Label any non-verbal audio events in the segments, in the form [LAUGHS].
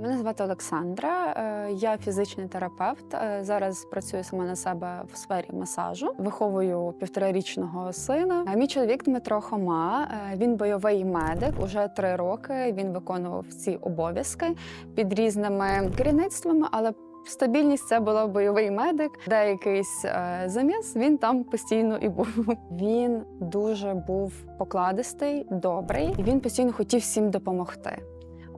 Мене звати Олександра, е, я фізичний терапевт. Е, Зараз працюю сама на себе в сфері масажу. Виховую півторарічного сина. А Мій чоловік Дмитро Хома. е, Він бойовий медик. Уже три роки він виконував ці обов'язки під різними керівництвами, але Стабільність це була бойовий медик, де е, заміс. Він там постійно і був. [LAUGHS] Він дуже був покладистий, добрий, і він постійно хотів всім допомогти.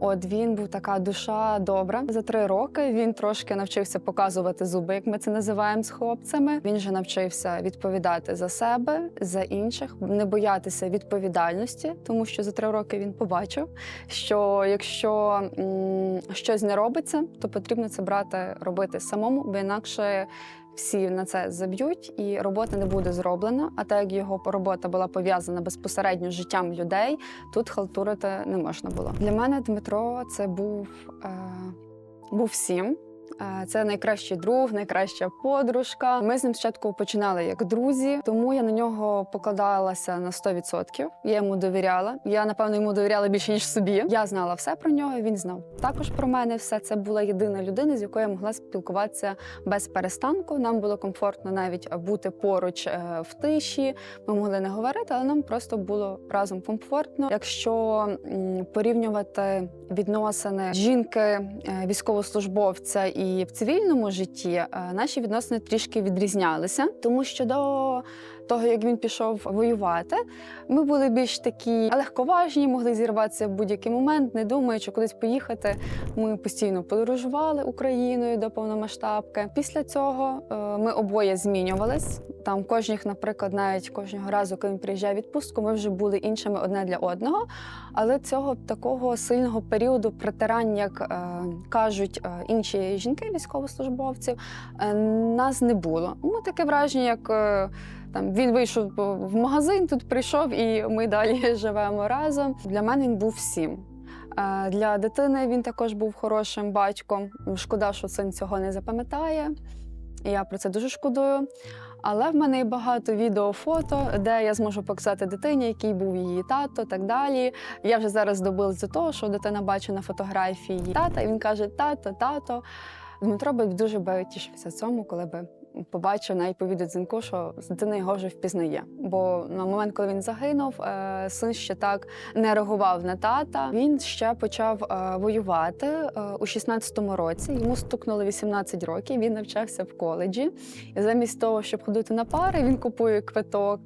От він був така душа добра. За три роки він трошки навчився показувати зуби, як ми це називаємо з хлопцями. Він же навчився відповідати за себе, за інших, не боятися відповідальності, тому що за три роки він побачив, що якщо м, щось не робиться, то потрібно це брати робити самому, бо інакше. Всі на це заб'ють, і робота не буде зроблена. А так як його робота була пов'язана безпосередньо з життям людей, тут халтурити не можна було. Для мене Дмитро це був, е, був всім. Це найкращий друг, найкраща подружка. Ми з ним спочатку починали як друзі, тому я на нього покладалася на 100%. Я йому довіряла. Я напевно йому довіряла більше ніж собі. Я знала все про нього. Він знав також про мене. Все це була єдина людина, з якою я могла спілкуватися без перестанку. Нам було комфортно навіть бути поруч е, в тиші. Ми могли не говорити, але нам просто було разом комфортно. Якщо порівнювати відносини жінки, е, військовослужбовця і в цивільному житті, е, наші відносини трішки відрізнялися, тому що до того, як він пішов воювати, ми були більш такі легковажні, могли зірватися в будь-який момент, не думаючи кудись поїхати. Ми постійно подорожували Україною до повномасштабки. Після цього е, ми обоє змінювались. Там кожних, наприклад, навіть кожного разу, коли він приїжджав відпустку, ми вже були іншими одне для одного. Але цього такого сильного періоду притирань, як е, кажуть е, інші жінки, військовослужбовців, е, нас не було. Ми таке враження, як. Е, там він вийшов в магазин, тут прийшов, і ми далі [LAUGHS] живемо разом. Для мене він був всім. Е, Для дитини він також був хорошим батьком. Шкода, що син цього не запам'ятає. Я про це дуже шкодую. Але в мене є багато відео, фото, де я зможу показати дитині, який був її тато, так далі. Я вже зараз добилась до того, що дитина бачить на фотографії її тата, і він каже: тато, тато. Дмитро би дуже би тішився цьому, коли би побачив навіть по відеодзвінку, що дитина його вже впізнає. Бо на момент, коли він загинув, е, син ще так не реагував на тата. Він ще почав е, воювати е, у 16-му році. Йому стукнуло 18 років. Він навчався в коледжі. І замість того, щоб ходити на пари, він купує квиток,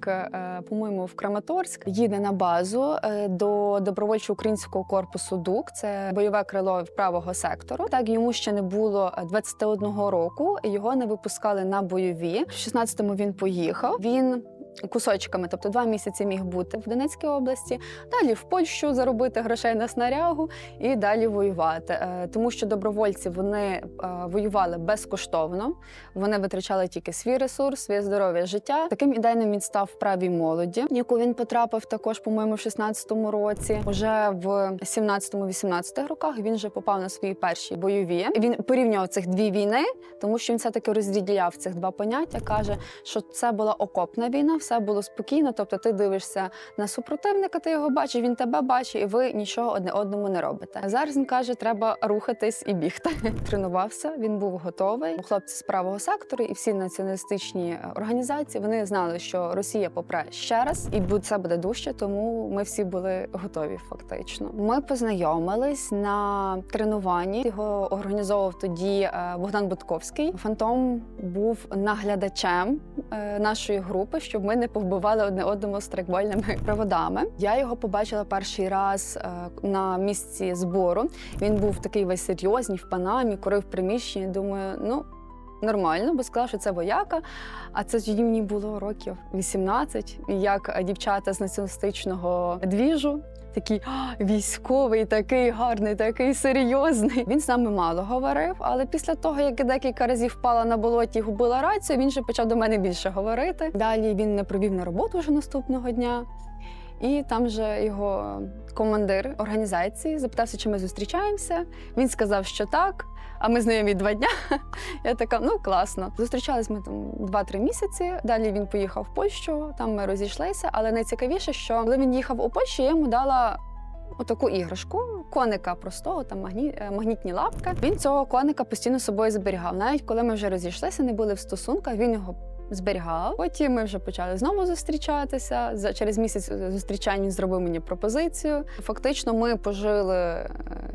по-моєму, в Краматорськ, їде на базу до добровольчого українського корпусу ДУК. Це бойове крило правого сектору. Так йому ще не було 21 року. Його не випускали на бойові. В 16-му він поїхав. Він Кусочками, тобто два місяці міг бути в Донецькій області, далі в Польщу заробити грошей на снарягу і далі воювати. Е, Тому що добровольці вони е, воювали безкоштовно, вони витрачали тільки свій ресурс, своє здоров'я, життя. Таким ідейним він став правій молоді, яку він потрапив також, по-моєму, в 16-му році. Уже в 17-18 роках він вже попав на свої перші бойові. Він порівнював цих дві війни, тому що він все таки розділяв цих два поняття. каже, що це була окопна війна все було спокійно. Тобто, ти дивишся на супротивника, ти його бачиш, він тебе бачить, і ви нічого одне одному не робите. Зараз він каже, треба рухатись і бігти. [LAUGHS] Тренувався, він був готовий. Хлопці з правого сектору і всі націоналістичні е, організації вони знали, що Росія попре ще раз, і це буде дужче, тому ми всі були готові. Фактично, ми познайомились на тренуванні. Його організовував тоді е, Богдан Будковський. Фантом був наглядачем е, нашої групи, щоб ми не повбивали одне одному страйкбольними [LAUGHS] проводами. Я його побачила перший раз е, на місці збору. Він був такий весь серйозний в панамі, курив приміщення. Думаю, ну. Нормально, бо сказав, що це вояка. А це ж мені було років 18. Як дівчата з націоналістичного двіжу, такий військовий, такий гарний, такий серйозний. Він з нами мало говорив, але після того, як декілька разів впала на болоті губила рацію, він вже почав до мене більше говорити. Далі він не провів на роботу вже наступного дня. І там же його командир організації запитався, чи ми зустрічаємося. Він сказав, що так. А ми знайомі два дня. [LAUGHS] Я така, ну класно. Зустрічались ми там 2-3 місяці. Далі він поїхав в Польщу, там ми розійшлися. Але найцікавіше, що коли він їхав у Польщу, я йому дала отаку іграшку, коника простого, там магні... е, магнітні лапки. Він цього коника постійно з собою зберігав. Навіть коли ми вже розійшлися, не були в стосунках, він його. Зберігав. Потім ми вже почали знову зустрічатися. За через місяць зустрічань він зробив мені пропозицію. Фактично, ми пожили е,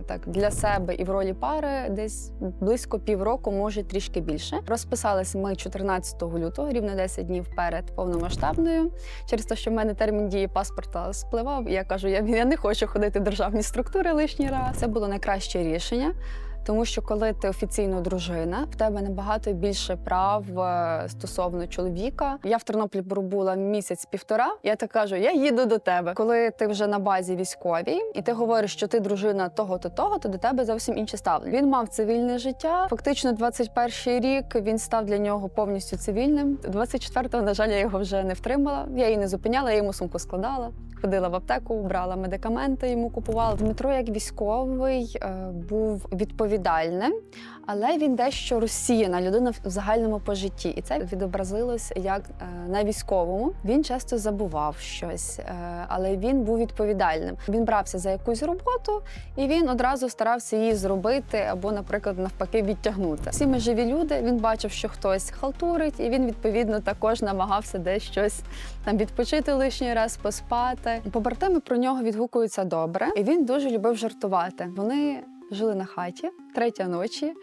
так для себе і в ролі пари десь близько півроку, може трішки більше. Розписалися ми 14 лютого, рівно 10 днів перед повномасштабною. Через те, що в мене термін дії паспорта спливав. Я кажу, я, я не хочу ходити в державні структури лишній раз. Це було найкраще рішення. Тому що коли ти офіційно дружина, в тебе набагато більше прав е, стосовно чоловіка. Я в Тернополі пробула місяць-півтора. Я так кажу, я їду до тебе. Коли ти вже на базі військовій, і ти говориш, що ти дружина того-то, того, то до тебе зовсім інше ставлення. Він мав цивільне життя. Фактично, 21 рік він став для нього повністю цивільним. 24-го, на жаль, я його вже не втримала. Я її не зупиняла, я йому сумку складала. Ходила в аптеку, брала медикаменти, йому купувала. Дмитро, як військовий, е, був відповідальним, але він дещо розсіяна людина в загальному по житті, і це відобразилось як е, на військовому. Він часто забував щось, е, але він був відповідальним. Він брався за якусь роботу, і він одразу старався її зробити або, наприклад, навпаки, відтягнути. Всі ми живі люди. Він бачив, що хтось халтурить, і він відповідно також намагався десь щось там відпочити лишній раз, поспати. Побратими про нього відгукуються добре, і він дуже любив жартувати. Вони жили на хаті третя ночі.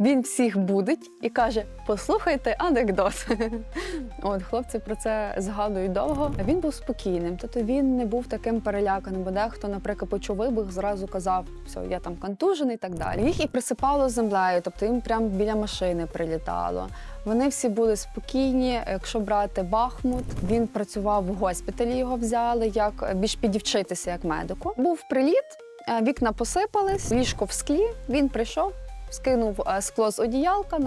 Він всіх будить і каже: послухайте анекдот. [LAUGHS] От хлопці про це згадують довго. Він був спокійним, тобто він не був таким переляканим, бо дехто, наприклад, почув вибух, зразу казав, все, я там контужений і так далі. Їх і присипало землею, тобто їм прямо біля машини прилітало. Вони всі були спокійні. Якщо брати Бахмут, він працював в госпіталі. Його взяли як більш підівчитися як медику. Був приліт, е, вікна посипались, ліжко в склі. Він прийшов, скинув е, скло з одіялка,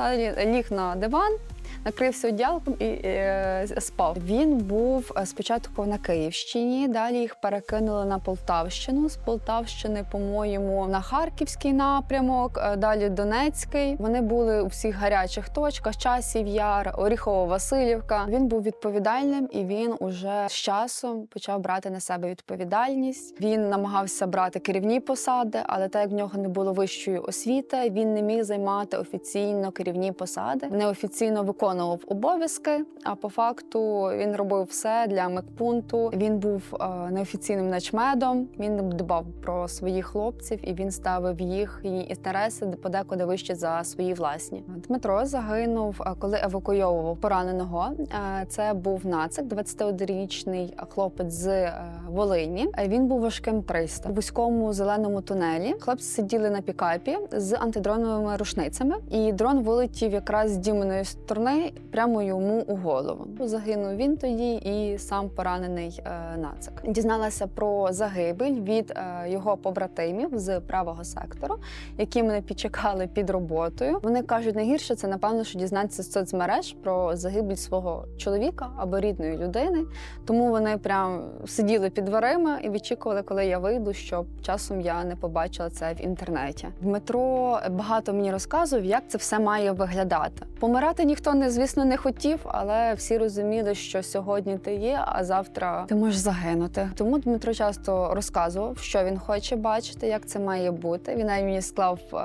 ліг на диван. Накрився одіялком і е, спав. Він був е, спочатку на Київщині, далі їх перекинули на Полтавщину. З Полтавщини, по-моєму, на Харківський напрямок, е, далі Донецький. Вони були у всіх гарячих точках: Часів Яр, Оріхово-Василівка. Він був відповідальним і він уже з часом почав брати на себе відповідальність. Він намагався брати керівні посади, але так як в нього не було вищої освіти, він не міг займати офіційно керівні посади, неофіційно виконував обов'язки. А по факту він робив все для медпункту. Він був е, неофіційним начмедом. Він дбав про своїх хлопців і він ставив їхні інтереси подекуди вище за свої власні. Дмитро загинув, е, коли евакуйовував пораненого. Е, Це був нацик, 21-річний хлопець з Волині. Він був важким 300 у вузькому зеленому тунелі. Хлопці сиділи на пікапі з антидроновими рушницями, і дрон вилетів якраз з діманої сторони прямо йому у голову. Загинув він тоді і сам поранений е, нацик. Дізналася про загибель від е, його побратимів з правого сектору, які мене підчекали під роботою. Вони кажуть, найгірше це напевно, що дізнатися з соцмереж про загибель свого чоловіка або рідної людини. Тому вони прям сиділи під дверима і відчікували, коли я вийду, щоб часом я не побачила це в інтернеті. Дмитро багато мені розказував, як це все має виглядати. Помирати ніхто не звісно не хотів, але всі розуміли, що сьогодні ти є, а завтра ти можеш загинути. Тому Дмитро часто розказував, що він хоче бачити, як це має бути. Він навіть мені склав е,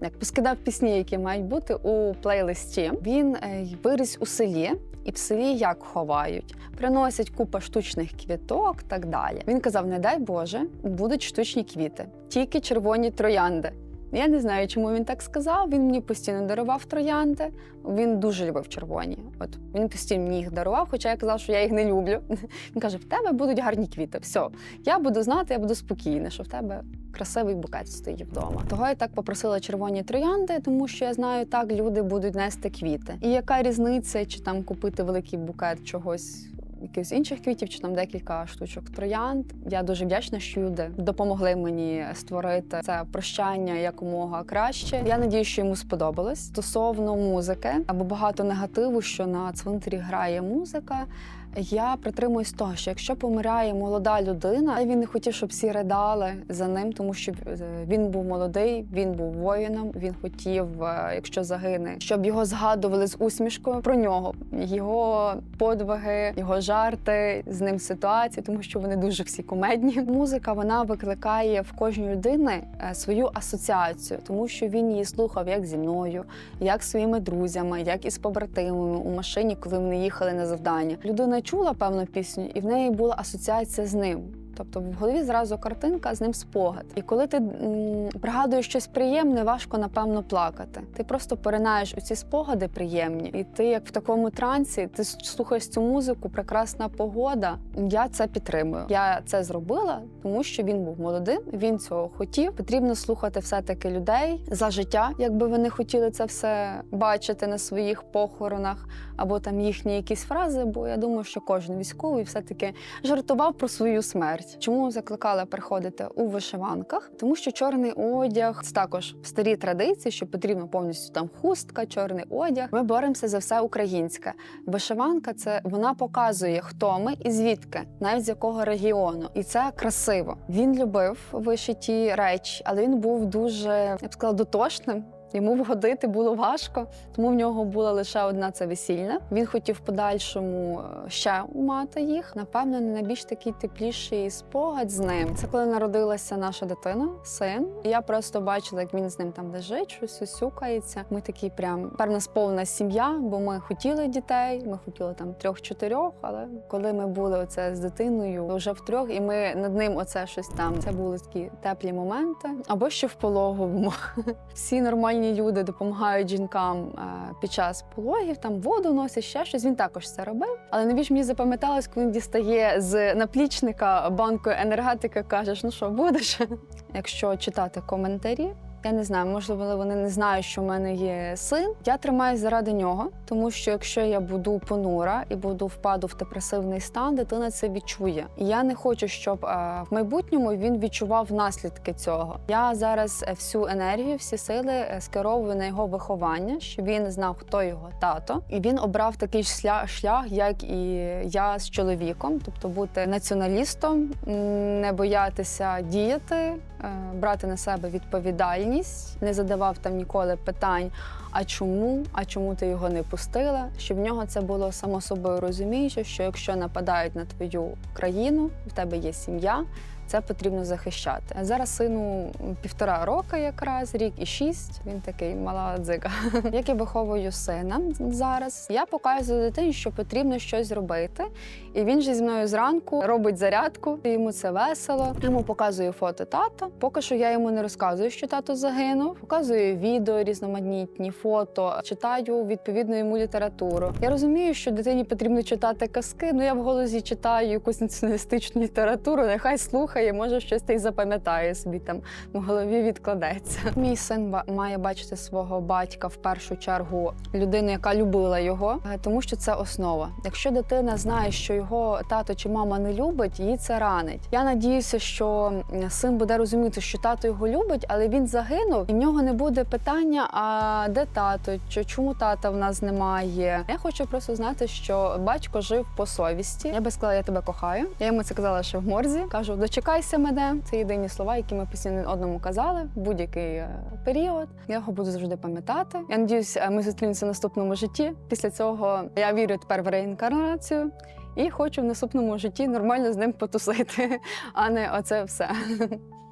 як поскидав пісні, які мають бути у плейлисті. Він е, виріс у селі. І в селі як ховають, приносять купа штучних квіток, так далі. Він казав: не дай Боже, будуть штучні квіти, тільки червоні троянди. Я не знаю, чому він так сказав. Він мені постійно дарував троянди. Він дуже любив червоні. От він постійно мені їх дарував, хоча я казав, що я їх не люблю. [LAUGHS] Він каже: в тебе будуть гарні квіти. Все, я буду знати, я буду спокійна, що в тебе красивий букет стоїть вдома. Того я так попросила червоні троянди, тому що я знаю, так люди будуть нести квіти. І яка різниця, чи там купити великий букет чогось. Якихось інших квітів, чи там декілька штучок троянд. Я дуже вдячна, що люди допомогли мені створити це прощання якомога краще. Я надію, що йому сподобалось. Стосовно музики, або багато негативу, що на цвинтарі грає музика. Я притримуюсь того, що якщо помирає молода людина, він не хотів, щоб всі ридали за ним, тому що е, він був молодий, він був воїном. Він хотів, е, якщо загине, щоб його згадували з усмішкою про нього, його подвиги, його жарти, з ним ситуації, тому що вони дуже всі кумедні. Музика вона викликає в кожній людини е, свою асоціацію, тому що він її слухав як зі мною, як своїми друзями, як із побратимами у машині, коли вони їхали на завдання. Людина чула певну пісню, і в неї була асоціація з ним. Тобто в голові зразу картинка, з ним спогад. І коли ти м, пригадуєш щось приємне, важко напевно плакати. Ти просто поринаєш у ці спогади приємні, і ти, як в такому трансі, ти слухаєш цю музику, прекрасна погода. Я це підтримую. Я це зробила, тому що він був молодим, він цього хотів. Потрібно слухати все-таки людей за життя, якби вони хотіли це все бачити на своїх похоронах або там їхні якісь фрази. Бо я думаю, що кожен військовий все-таки жартував про свою смерть. Чому закликала приходити у вишиванках? Тому що чорний одяг це також старі традиції, що потрібно повністю там хустка, чорний одяг. Ми боремося за все українське. Вишиванка це вона показує, хто ми і звідки, навіть з якого регіону, і це красиво. Він любив вишиті речі, але він був дуже я б сказала, дотошним. Йому вгодити було важко, тому в нього була лише одна це весільна. Він хотів в подальшому е, ще мати їх. Напевно, не найбільш такий тепліший спогад з ним. Це коли народилася наша дитина, син. Я просто бачила, як він з ним там лежить, щось сюсюкається. Ми такі прям певна сповна сім'я, бо ми хотіли дітей. Ми хотіли там трьох-чотирьох. Але коли ми були оце з дитиною вже втрьох, і ми над ним оце щось там. Це були такі теплі моменти. Або ще в пологовому. [LAUGHS] Всі нормальні люди допомагають жінкам е, під час пологів, там воду носять, ще щось. Він також це робив. Але найбільш мені запам'яталось, коли він дістає з наплічника банку енергетики, кажеш, ну що будеш? [LAUGHS] Якщо читати коментарі. Я не знаю, можливо, вони не знають, що в мене є син. Я тримаюсь заради нього, тому що якщо я буду понура і буду впаду в депресивний стан, дитина це відчує. І я не хочу, щоб е, в майбутньому він відчував наслідки цього. Я зараз е, всю енергію, всі сили е, скеровую на його виховання, щоб він знав, хто його тато, і він обрав такий шлях, як і я з чоловіком, тобто бути націоналістом, не боятися діяти, брати на себе відповідальність, не задавав там ніколи питань. А чому? А чому ти його не пустила? Щоб в нього це було само собою розуміюче, що якщо нападають на твою країну, в тебе є сім'я, це потрібно захищати. Зараз сину півтора роки, якраз рік і шість. Він такий мала дзига. [LAUGHS] Як я виховую сина зараз, я показую дитині, що потрібно щось зробити. І він же зі мною зранку робить зарядку, йому це весело. Йому показую фото тата. Поки що я йому не розказую, що тато загинув. Показую відео, різноманітні фото, читаю відповідну йому літературу. Я розумію, що дитині потрібно читати казки. Ну я в голосі читаю якусь націоналістичну літературу. Нехай слухає, може щось та й запам'ятає собі там в голові відкладеться. Мій син має бачити свого батька в першу чергу людину, яка любила його, е, тому що це основа. Якщо дитина знає, що його тато чи мама не любить, її це ранить. Я надіюся, що син буде розуміти, що тато його любить, але він загинув, і в нього не буде питання: а де тато? Чи чому тата в нас немає? Я хочу просто знати, що батько жив по совісті. Я би сказала, я тебе кохаю. Я йому це казала ще в морзі. Кажу, дочекайся мене. Це єдині слова, які ми постійно одному казали в будь-який е, період. Я його буду завжди пам'ятати. Я надіюсь, ми зустрінемося в наступному житті. Після цього я вірю тепер в реінкарнацію. І хочу в наступному житті нормально з ним потусити, [LAUGHS] а не оце все. [LAUGHS]